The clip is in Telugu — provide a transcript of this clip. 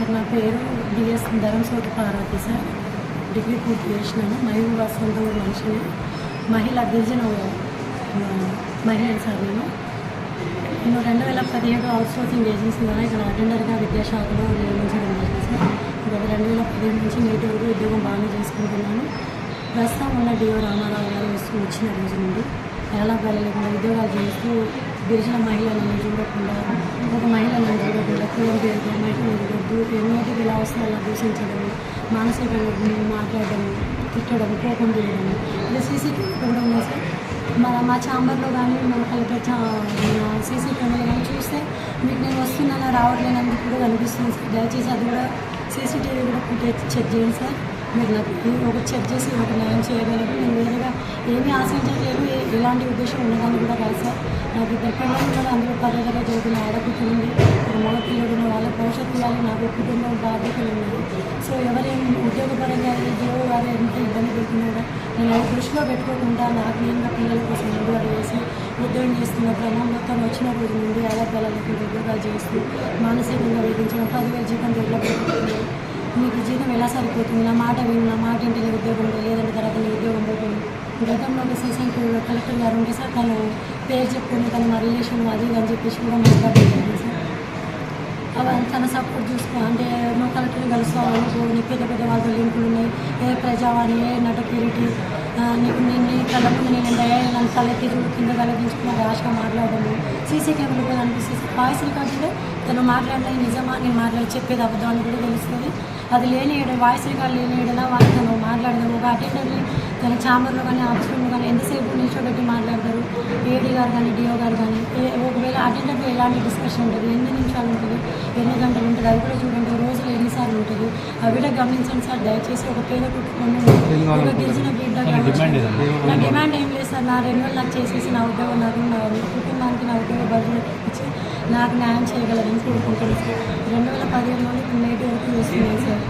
సార్ నా పేరు D S Dharamsoti Parvathi sir. Degree పూర్తి చేసినాను. మహిళ సొంత మనిషిని. మహిళ గిరిజన ఆ, సార్ నేను. నేను రెండు వేల పదిహేడు అవుట్సోర్సింగ్ ఏజెన్సీ ద్వారా ఇక్కడ అటెండర్గా విద్యాశాఖలో నియమించడం జరిగింది సార్. గత రెండు వేల పదిహేడు నుంచి నేటి వరకు ఉద్యోగం బాగానే చేసుకుంటున్నాను. ప్రస్తుతం ఉన్న డిఓ రామారావు గారు వచ్చిన రోజు నుండి ఎలా వెళ్ళలేకుండా ఉద్యోగాలు చేస్తూ గిరిజన మహిళలను చూడకుండా ఒక మహిళలను చూడకుండా కులం పేరుతో మహిళలను చూడద్దు ఎన్నోటికి ఇలా వస్తాయో అలా దూషించడం మానసికంగా మాట్లాడడం తిట్టడం కోపం చేయడం ఇలా సీసీటీవీ కూడా ఉన్నాయి సార్. మన మా ఛాంబర్లో కానీ మన కలెక్టర్ చా సీసీ కెమెరా కానీ చూస్తే మీకు నేను వస్తున్నానా రావట్లేనందుకు కూడా కనిపిస్తుంది సార్. దయచేసి అది కూడా సీసీటీవీ కూడా ఫుటేజ్ చెక్ చేయండి సార్. మీరు నాకు ఒక చెక్ చేసి ఒక న్యాయం చేయగలరు. ఏమీ ఆశించట్లేదు. ఎలాంటి ఉద్దేశం ఉన్నదాన్ని కూడా కాదు సార్. నాకు ఇద్దరు పిల్లలు కూడా అందులో పర్యటన చదువుతున్న ఆడపిల్లలు ఉంది మగ పిల్లలు ఉన్న వాళ్ళ భవిష్యత్తు వాళ్ళు నాకు కుటుంబం బాధ్యతలు ఉన్నాయి సో ఎవరేం ఉద్యోగపరంగా దేవుడు వారు ఎంత ఇబ్బంది పెడుతున్నారో నేను అది దృష్టిలో పెట్టుకోకుండా నాకు నేను నా పిల్లల కోసం ముందు వేసి ఉద్యోగం చేస్తున్న క్రమంలో తను వచ్చిన రోజు నుండి ఆడపిల్లలకు ఉద్యోగాలు చేస్తూ మానసికంగా వేధించడం పదివేల జీతం వెళ్ళబోతుంది మీకు జీతం ఎలా సరిపోతుంది? నా మాట విని. నా మాట ఇంటి నీ ఉద్యోగం ఉంది, లేదంటే తర్వాత నీ ఉద్యోగం పోతుంది గతంలో ఒక సీసీఎం కలెక్టర్ గారు ఉంటే సార్ తను పేరు చెప్పుకుని తను మా రిలేషన్ అది అని చెప్పేసి కూడా మాట్లాడుతుంది సార్. అవన్నీ తన సపోర్ట్ చూసుకో అంటే నువ్వు కలెక్టర్ కలుస్తావు అనుకో నీకు పెద్ద పెద్ద వాళ్ళతో లింకులు ఉన్నాయి. ఏ ప్రజావాణి ఏ నటకిరిటీ నీకు నేను నీ కళ్ళ నేను దయ నన్ను తలెత్తి కింద తలెత్తించుకున్న ర్యాష్గా మాట్లాడము. సీసీ కెమెరా కూడా అనిపిస్తుంది వాయిస్ రికార్డులో తను మాట్లాడినది నిజమా నేను మాట్లాడి చెప్పేది అబద్ధం అని కూడా తెలుస్తుంది. అది లేని వాయిస్ రికార్డు లేని ఏడలా వాళ్ళు తను మాట్లాడదాము. ఒక అటెండర్ని తన ఛాంబర్లో కానీ ఆఫీస్లో కానీ ఎంతసేపు నిల్చోబెట్టి మాట్లాడతారు? ఏడీ గారు కానీ డిఓ గారు కానీ ఒకవేళ అటెండర్లో ఎలాంటి డిస్కషన్ ఉంటుంది? ఎన్ని నిమిషాలు ఉంటుంది? ఎన్ని గంటలు ఉంటుంది? అది కూడా చూడండి రోజులో ఎన్నిసార్లు ఉంటుంది? అవి కూడా గమనించండి సార్ దయచేసి ఒక పేద కుటుంబం ఒక గిరిజన బిడ్డ. నా డిమాండ్ ఏం లేదు సార్. నా రెన్యువల్ నాకు చేసేసి నా ఉద్యోగం నాకు నా కుటుంబానికి నా ఉద్యోగ బదులు ఇచ్చి నాకు న్యాయం చేయగలరని కోరుకుంటున్నాను సార్. రెండు వేల పదిహేను నుండి నేటి వరకు చేస్తున్నాను సార్.